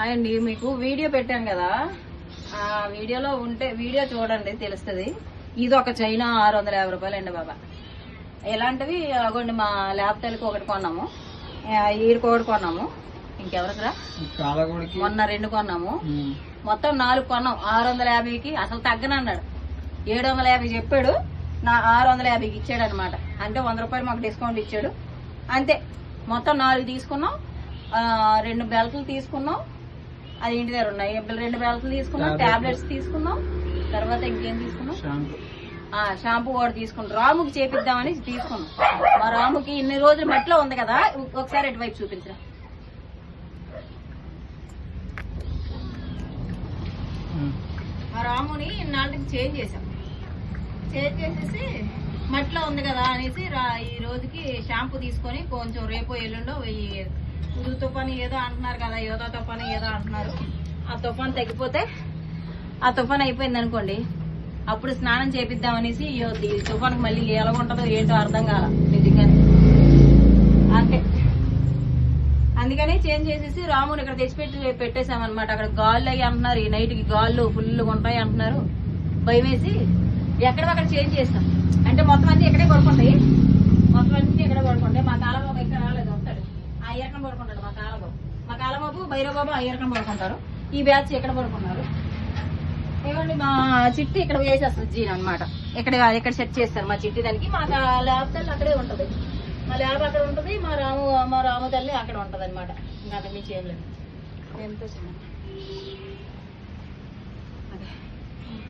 అండి మీకు వీడియో పెట్టాను కదా? ఆ వీడియోలో ఉంటే వీడియో చూడండి తెలుస్తుంది. ఇది ఒక చైనా ఆరు వందల యాభై రూపాయలు అండి బాబా. ఇలాంటివి అగోండి మా ల్యాప్టాప్కి ఒకటి కొన్నాము. ఆ, ఈడికి ఒకటి కొన్నాము. ఇంకెవరికిరా? మొన్న రెండు కొన్నాము. మొత్తం నాలుగు కొన్నాం. ఆరు వందల యాభైకి అసలు తగ్గనన్నాడు. ఏడు వందల యాభై చెప్పాడు. నా ఆరు వందల యాభైకి ఇచ్చాడు అనమాట అంటే వంద రూపాయలు మాకు డిస్కౌంట్ ఇచ్చాడు. అంతే. మొత్తం నాలుగు తీసుకున్నాం. రెండు బెల్ట్లు తీసుకున్నాం. అది ఇంటి దగ్గర ఉన్నాయి? రెండు బెల్ట్లు తీసుకున్నాం టాబ్లెట్స్. తీసుకున్నాం తర్వాత ఇంకేం తీసుకున్నాం? షాంపూ. ఆ షాంపూ కూడా తీసుకున్నాం రాముకి చేపిద్దామని తీసుకున్నాం. మా రాముకి ఇన్ని రోజులు మట్టిలో ఉంది కదా ఒకసారి ఇటువైపు చూపించరా? మా రాముని ఇన్నాళ్ళకి చేంజ్ చేసాం చేంజ్ చేసేసి మట్టిలో ఉంది కదా అనేసి ఈ రోజుకి షాంపూ తీసుకొని కొంచెం రేపు ఎల్లుండో ఉదు తుఫాన్ ఏదో అంటున్నారు కదా ఏదో తుఫాన్ ఏదో అంటున్నారు. ఆ తుఫాన్ తగ్గిపోతే ఆ తుఫాన్ అయిపోయింది అనుకోండి అప్పుడు స్నానం చేపిద్దామనేసి ఈ తుఫాన్కి మళ్ళీ ఎలా ఉంటుందో ఏంటో అర్థం కాల నిజంగా అంతే. అందుకని చేంజ్ చేసేసి రాముని ఇక్కడ తెచ్చిపెట్టి పెట్టేశామన్నమాట. అక్కడ గాళ్ళు అయ్యి అంటున్నారు ఈ నైట్కి గాళ్ళు ఫుల్గా ఉంటాయి అంటున్నారు. భయం వేసి ఎక్కడక్కడ చేంజ్ చేస్తాం. అంటే మొత్తం అన్ని ఇక్కడే పడుకుంటాయి. మొత్తం అన్ని ఇక్కడే పడుకుంటాయి. మా కాలబాబు ఇక్కడ రాలేదు. ఎక్కడ పడుకుంటాడు మా కాలబాబు. మా కాలబాబు భైరవబాబు ఎక్కడ పడుకుంటారు. ఈ బ్యాచ్ ఎక్కడ పడుకున్నారు? ఏమండి మా చిట్టి ఇక్కడ వేసేస్తుంది జీన్ అనమాట ఎక్కడ ఎక్కడ సెట్ చేస్తారు మా చిట్టి దానికి? మా ల్యాబ్ తల్లి అక్కడే ఉంటుంది. మా ల్యాబ్ అక్కడ ఉంటుంది మా రాము మా రాము తల్లి అక్కడ ఉంటుంది అనమాట ఇంకా అంతకు మించి ఏం లేదు. ఎంతో చిన్న అదే.